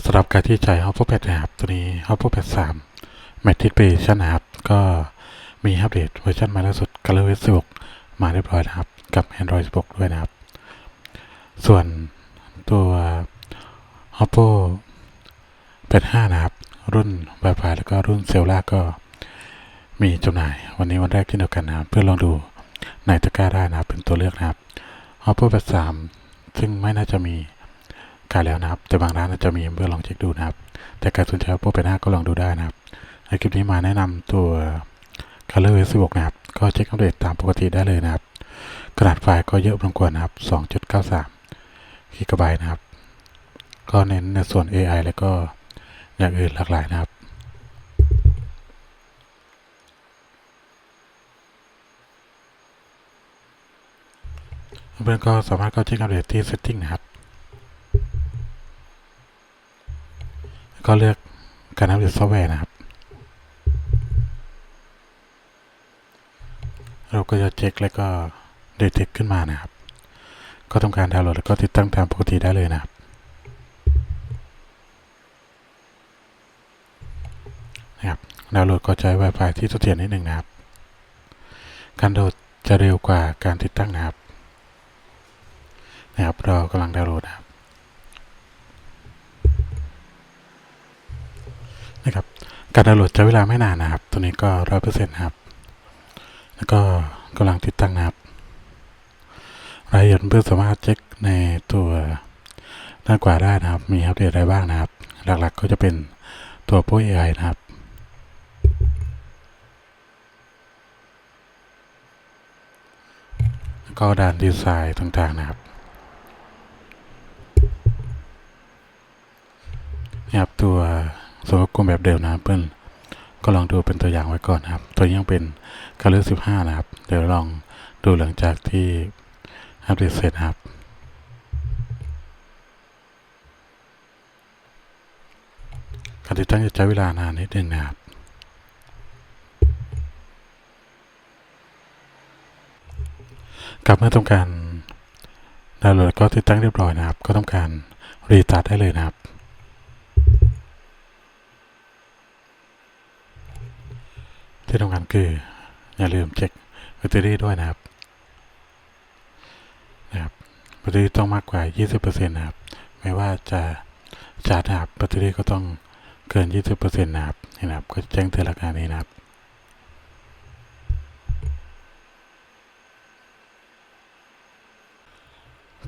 สำหรับการที่ใช้ Oppo Pad นะครับตัวนี้ Oppo Pad 3 Matic Edition นะครับก็มีอัปเดตเวอร์ชันใหม่ล่าสุด ColorOS 16 มาเรียบร้อยนะครับ กับ Android 16 ด้วยนะครับ ส่วนตัว Oppo Pad 5นะครับ รุ่น Wi-Fi แล้วก็รุ่น c e l l a ก็มีจำหน่าย วันนี้วันแรกที่เดียวกันนะครับ เพื่อลองดูในตะกร้าได้นะครับ เป็นตัวเลือกนะครับ Oppo Pad 3ซึ่งไม่น่าจะมี ขายแล้วนะครับ แต่บางร้านอาจจะมีเพื่อลองเช็คดูนะครับ แต่การสนใจ Oppo Pad 5ก็ลองดูได้นะครับในคลิปนี้มาแนะนำตัว Color S 16 นะครับ ก็เช็คอัปเดตตามปกติได้เลยนะครับ ขนาดไฟล์ก็เยอะพอสมควรนะครับ 2.93กิกะไบต์นะครับ ก็เน้นในส่วน AI แล้วก็อย่างอื่นหลากหลายนะครับเพื่อนก็สามารถเข้าเช็คอัปเดตที่ Setting นะครับ ก็เลือกการอัปเดตซอฟต์แวร์นะครับ เราก็จะเช็คแล้วก็เด t ็ c ขึ้นมานะครับ ก็ทำการดาวน์โหลดแล้วก็ติดตั้งตามปกติได้เลยนะครับนะครับดาวน์โหลดก็ใช้ Wi-Fi ที่เสถียรนิดหนึ่งนะครับ การโหลดจะเร็วกว่าการติดตั้งนะครับ นะครับ เรากำลังดาวน์โหลดนะครับ นะครับ การดาวน์โหลดใช้เวลาไม่นานนะครับ ตัวนี้ก็ร้อยเปอร์เซ็นต์ครับ แล้วก็กำลังติดตั้งนะครับ รายละเอียดเพื่อสามารถเช็คในตัวด้านขวาได้นะครับ มีอัปเดตอะไรบ้างนะครับ หลักๆก็จะเป็นตัวพวก AI นะครับแล้วก็ด้านดีไซน์ต่างๆนะครับนะครับตัว สวกลมแบบเดิมนะครับเพื่อนก็ลองดูเป็นตัวอย่างไว้ก่อนนะครับ ตัวนี้ยังเป็น Color 15นะครับ เดี๋ยวลองดูหลังจากที่อัปเดตเสร็จครับ การติดตั้งจะใช้เวลานานนิดนึงนะครับกลับเมื่อต้องการดาวน์โหลดก็ติดตั้งเรียบร้อยนะครับ ก็ต้องการรีสตาร์ทได้เลยนะครับ ที่ต้องการคือ อย่าลืมเช็คแบตเตอรี่ด้วยนะครับนะครับแบตเตอรี่ต้องมากกว่า 20%นะครับ ไม่ว่าจะชาร์จนะครับแบตเตอรี่ก็ต้องเกิน 20%นะครับนี่นะครับ ก็แจ้งเตือนราคานี้นะครับ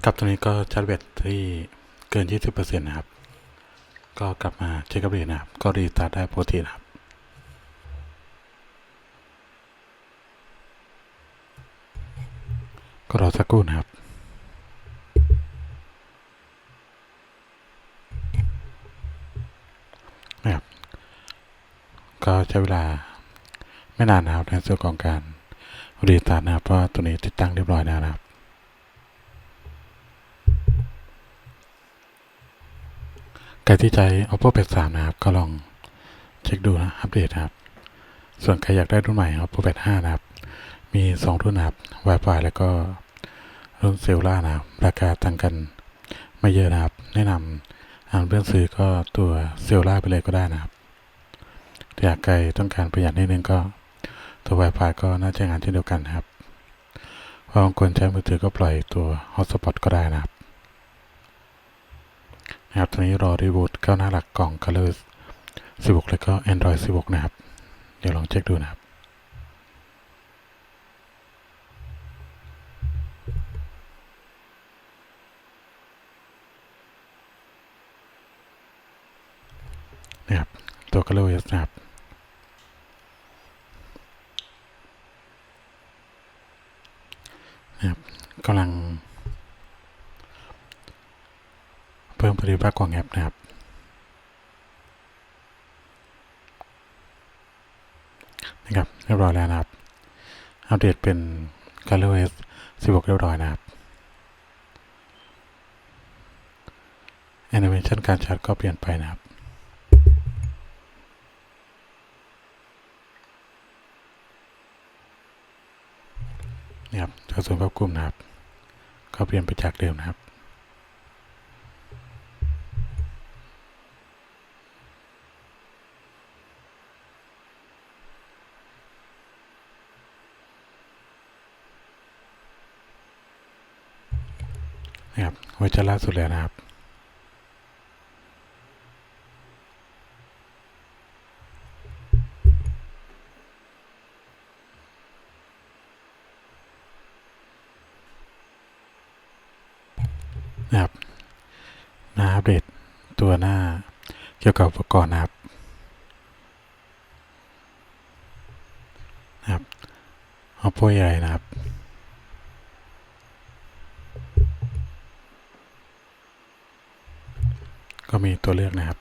กับตัวนี้ก็ชาร์จแบตที่เกิน 20%นะครับ ก็กลับมาเช็คอัปเดตนะครับ ก็รีสตาร์ทได้ปกตินะครับ รอสักครู่นะครับนะครับก็ใช้เวลาไม่นานนะครับในส่วนของการรีตาร์นะครับเพราะตัวนี้ติดตั้งเรียบร้อยแล้วนะครับใครที่ใช้ Oppo Pad 3นะครับ ก็ลองเช็คดูนะอัปเดตครับ ส่วนใครอยากได้รุ่นใหม่ Oppo Pad 5นะครับ มี 2 รุ่นนะครับ Wi-Fi แล้วก็ รุ่นเซลล่านะครับ ราคาต่างกันไม่เยอะนะครับ แนะนำอ่านเพื่อนซื้อก็ตัวเซลล่าไปเลยก็ได้นะครับถ้าอยากใครต้องการประหยัดนิดนึงก็ตัว Wi-Fi ก็น่าจะงานเช่นเดียวกันนะครับพราะบางคนใช้มือถือก็ปล่อยตัว Hotspot ก็ได้นะครับนะครับตอนนี้รอรีบูตเข้าหน้าหลักกล่อง Color 16 แล้วก็ Android 16 นะครับ เดี๋ยวลองเช็คดูนะครับ นะครับ ตัว Color OS นะครับนะครับกำลัง เพิ่มประสิทธิภาพของแอปนะครับนะครับเรียบร้อยแล้วนะครับ อัปเดตเป็น ColorOS 16 เรียบร้อยนะครับ Animation การชาร์จก็เปลี่ยนไปนะครับ เข้าสู่ภาพกลุ่มนะครับ ก็เปลี่ยนไปจากเดิมนะครับ นะครับเวอร์ชันล่สุดแล้วนะครับ นะครับหน้าอัปเดตตัวหน้าเกี่ยวกับอุปกรณ์นะครับนะครับ Oppo ใหญ่นะครับก็มีตัวเลือกนะครับ